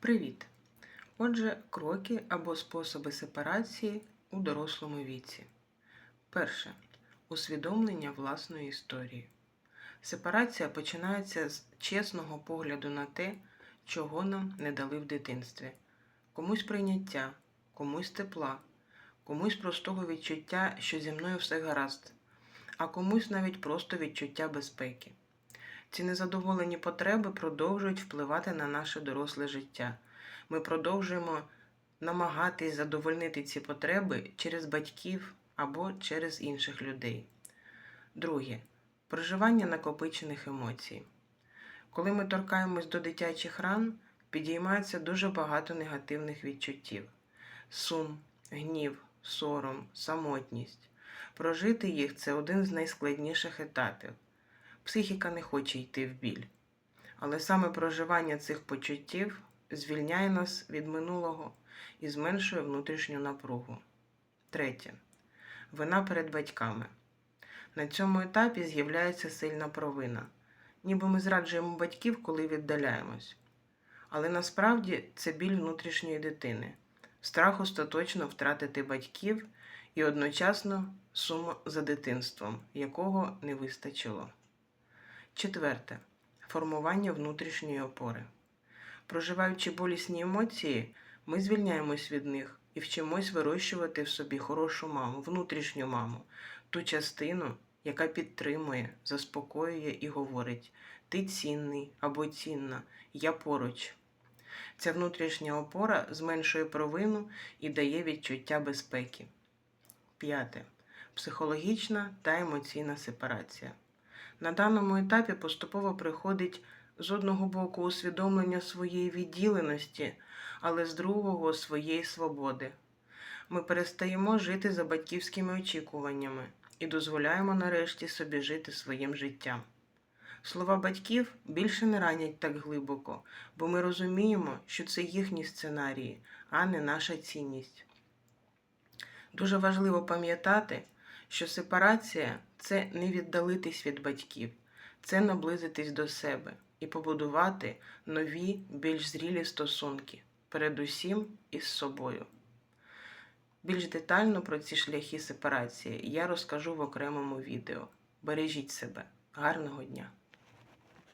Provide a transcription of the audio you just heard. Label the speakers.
Speaker 1: Привіт! Отже, кроки або способи сепарації у дорослому віці. Перше. Усвідомлення власної історії. Сепарація починається з чесного погляду на те, чого нам не дали в дитинстві. Комусь прийняття, комусь тепла, комусь простого відчуття, що зі мною все гаразд, а комусь навіть просто відчуття безпеки. Ці незадоволені потреби продовжують впливати на наше доросле життя. Ми продовжуємо намагатись задовольнити ці потреби через батьків або через інших людей. Друге. Проживання накопичених емоцій. Коли ми торкаємось до дитячих ран, підіймається дуже багато негативних відчуттів: сум, гнів, сором, самотність. Прожити їх це один з найскладніших етапів. Психіка не хоче йти в біль. Але саме проживання цих почуттів звільняє нас від минулого і зменшує внутрішню напругу. Третє. Вина перед батьками. На цьому етапі з'являється сильна провина, ніби ми зраджуємо батьків, коли віддаляємось. Але насправді це біль внутрішньої дитини, страх остаточно втратити батьків і одночасно сум за дитинством, якого не вистачило. Четверте. Формування внутрішньої опори. Проживаючи болісні емоції, ми звільняємось від них і вчимось вирощувати в собі хорошу маму, внутрішню маму, ту частину, яка підтримує, заспокоює і говорить: Ти цінний або цінна, я поруч. Ця внутрішня опора зменшує провину і дає відчуття безпеки. П'яте. Психологічна та емоційна сепарація. На даному етапі поступово приходить з одного боку усвідомлення своєї відділеності, але з другого своєї свободи. Ми перестаємо жити за батьківськими очікуваннями і дозволяємо нарешті собі жити своїм життям. Слова батьків більше не ранять так глибоко, бо ми розуміємо, що це їхні сценарії, а не наша цінність. Дуже важливо пам'ятати, що сепарація це не віддалитись від батьків, це наблизитись до себе і побудувати нові, більш зрілі стосунки, передусім із собою. Більш детально про ці шляхи сепарації я розкажу в окремому відео. Бережіть себе. Гарного дня!